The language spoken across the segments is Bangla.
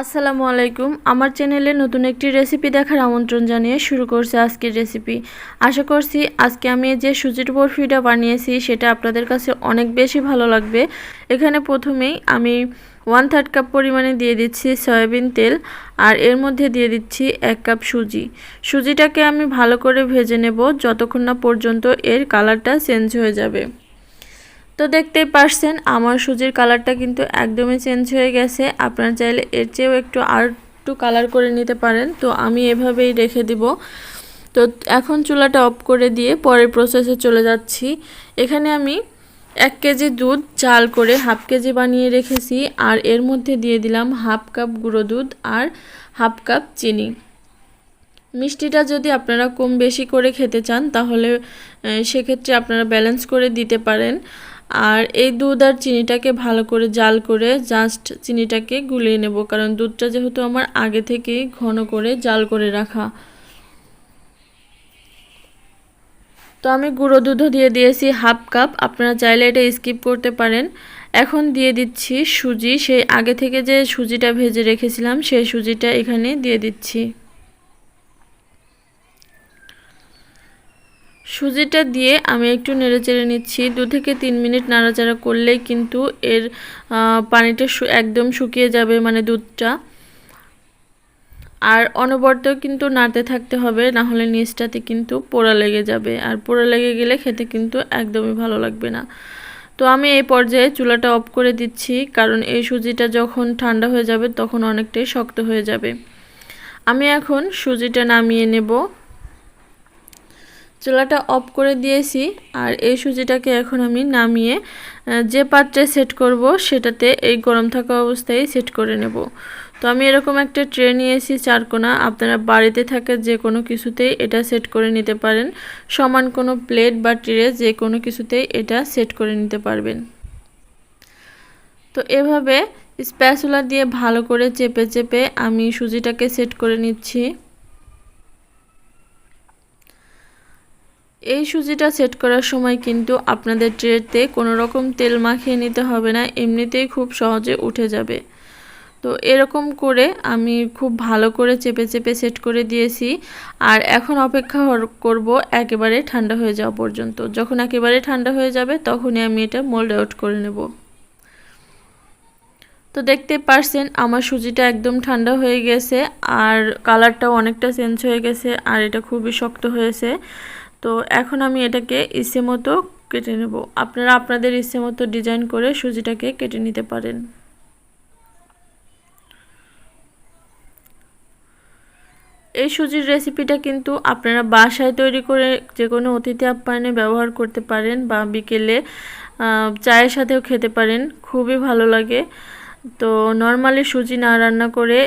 আসসালামু আলাইকুম। আমার চ্যানেলে নতুন একটি রেসিপি দেখার আমন্ত্রণ জানিয়ে শুরু করছি আজকের রেসিপি। আশা করছি আজকে আমি যে সুজির বরফিটা বানিয়েছি, সেটা আপনাদের কাছে অনেক বেশি ভালো লাগবে। এখানে প্রথমেই আমি ওয়ান থার্ড কাপ পরিমাণে দিয়ে দিচ্ছি সয়াবিন তেল, আর এর মধ্যে দিয়ে দিচ্ছি এক কাপ সুজি। সুজিটাকে আমি ভালো করে ভেজে নেব, যতক্ষণ না পর্যন্ত এর কালারটা চেঞ্জ হয়ে যাবে। তো দেখতেই পারছেন, আমার সুজির কালারটা কিন্তু একদমই চেঞ্জ হয়ে গেছে। আপনারা চাইলে এর চেয়েও একটু আর একটু কালার করে নিতে পারেন। তো আমি এভাবেই রেখে দিব। তো এখন চুলাটা অফ করে দিয়ে পরের প্রসেসে চলে যাচ্ছি। এখানে আমি এক কেজি দুধ চাল করে হাফ কেজি বানিয়ে রেখেছি। আর এর মধ্যে দিয়ে দিলাম হাফ কাপ গুঁড়ো দুধ আর হাফ কাপ চিনি। মিষ্টিটা যদি আপনারা কম বেশি করে খেতে চান, তাহলে সেক্ষেত্রে আপনারা ব্যালেন্স করে দিতে পারেন। আর এই দুধ আর চিনিটাকে ভালো করে জাল করে জাস্ট চিনিটাকে গুলিয়ে নেব, কারণ দুধটা যেহেতু আমার আগে থেকেই ঘন করে জাল করে রাখা। তো আমি গুঁড়ো দুধও দিয়ে দিয়েছি হাফ কাপ, আপনারা চাইলে এটা স্কিপ করতে পারেন। এখন দিয়ে দিচ্ছি সুজি, সেই আগে থেকে যে সুজিটা ভেজে রেখেছিলাম, সেই সুজিটা এখানে দিয়ে দিচ্ছি। সুজিটা দিয়ে আমি একটু নেড়েচেড়ে নিচ্ছি। দু থেকে তিন মিনিট নাড়াচাড়া করলেই কিন্তু এর পানিটা একদম শুকিয়ে যাবে মানে দুধটা। আর অনবরত কিন্তু নাড়তে থাকতে হবে, না হলে নিচটাতে কিন্তু পোড়া লেগে যাবে। আর পোড়া লেগে গেলে খেতে কিন্তু একদমই ভালো লাগবে না। তো আমি এই পর্যায়ে চুলাটা অফ করে দিচ্ছি, কারণ এই সুজিটা যখন ঠান্ডা হয়ে যাবে তখন অনেকটাই শক্ত হয়ে যাবে। আমি এখন সুজিটা নামিয়ে নেব। চুলাটা অফ করে দিয়েছি আর এই সুজিটাকে এখন আমি নামিয়ে যে পাত্রে সেট করব সেটাতে এই গরম থাকা অবস্থায় সেট করে নেব। তো আমি এরকম একটা ট্রে নিয়েছি চারকোনা। আপনারা বাড়িতে থাকা যে কোনো কিছুতেই এটা সেট করে নিতে পারেন। সমান কোনো প্লেট বা ট্রে যে কোনো কিছুতেই এটা সেট করে নিতে পারবেন। তো এভাবে স্প্যাচুলা দিয়ে ভালো করে চেপে চেপে আমি সুজিটাকে সেট করে নিচ্ছি। এই সুজিটা সেট করার সময় কিন্তু আপনাদের ট্রেতে কোনো রকম তেল মাখিয়ে নিতে হবে না, এমনিতেই খুব সহজে উঠে যাবে। তো এরকম করে আমি খুব ভালো করে চেপে চেপে সেট করে দিয়েছি। আর এখন অপেক্ষা করব একেবারে ঠান্ডা হয়ে যাওয়া পর্যন্ত। যখন একেবারে ঠান্ডা হয়ে যাবে তখনই আমি এটা মোল্ড আউট করে নেব। তো দেখতে পারছেন আমার সুজিটা একদম ঠান্ডা হয়ে গেছে, আর কালারটাও অনেকটা চেঞ্জ হয়ে গেছে, আর এটা খুবই শক্ত হয়েছে। তো এখন আমি এটাকে ইচ্ছে মতো কেটে নেব। আপনারা আপনাদের ইচ্ছে মতো ডিজাইন করে সুজিটাকে কেটে নিতে পারেন। এই সুজির রেসিপিটা কিন্তু আপনারা বাসায় তৈরি করে যে কোনো অতিথি আপ্যায়নে ব্যবহার করতে পারেন বা বিকেলে চায়ের সাথেও খেতে পারেন। খুবই ভালো লাগে। তো নর্মালি সুজি না রান্না করে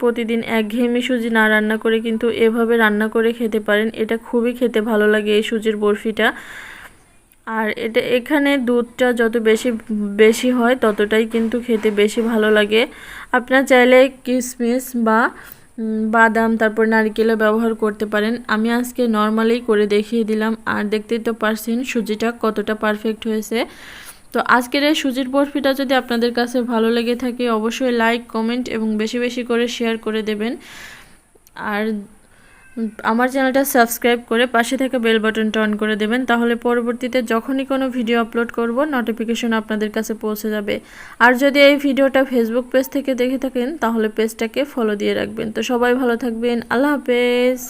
প্রতিদিন একঘেয়েমি সুজি না রান্না করে কিন্তু এভাবে রান্না করে খেতে পারেন। এটা খুবই খেতে ভালো লাগে এই সুজির বরফিটা। আর এটা, এখানে দুধটা যত বেশি বেশি হয় ততটাই কিন্তু খেতে বেশি ভালো লাগে। আপনার চাইলে কিশমিশ বা বাদাম, তারপর নারকেলও ব্যবহার করতে পারেন। আমি আজকে নর্মালি করে দেখিয়ে দিলাম। আর দেখতেই তো পারছেন সুজিটা কতটা পারফেক্ট হয়েছে। তো আজকের এই সুজির বরফিটা যদি আপনাদের কাছে ভালো লেগে থাকে, অবশ্যই লাইক কমেন্ট এবং বেশি বেশি করে শেয়ার করে দেবেন। আর আমার চ্যানেলটা সাবস্ক্রাইব করে পাশে থেকে বেল বাটনটা অন করে দেবেন, তাহলে পরবর্তীতে যখনই কোনো ভিডিও আপলোড করব নোটিফিকেশন আপনাদের কাছে পৌঁছে যাবে। আর যদি এই ভিডিওটা ফেসবুক পেজ থেকে দেখে থাকেন, তাহলে পেজটাকে ফলো দিয়ে রাখবেন। তো সবাই ভালো থাকবেন, আল্লাহ হাফেজ।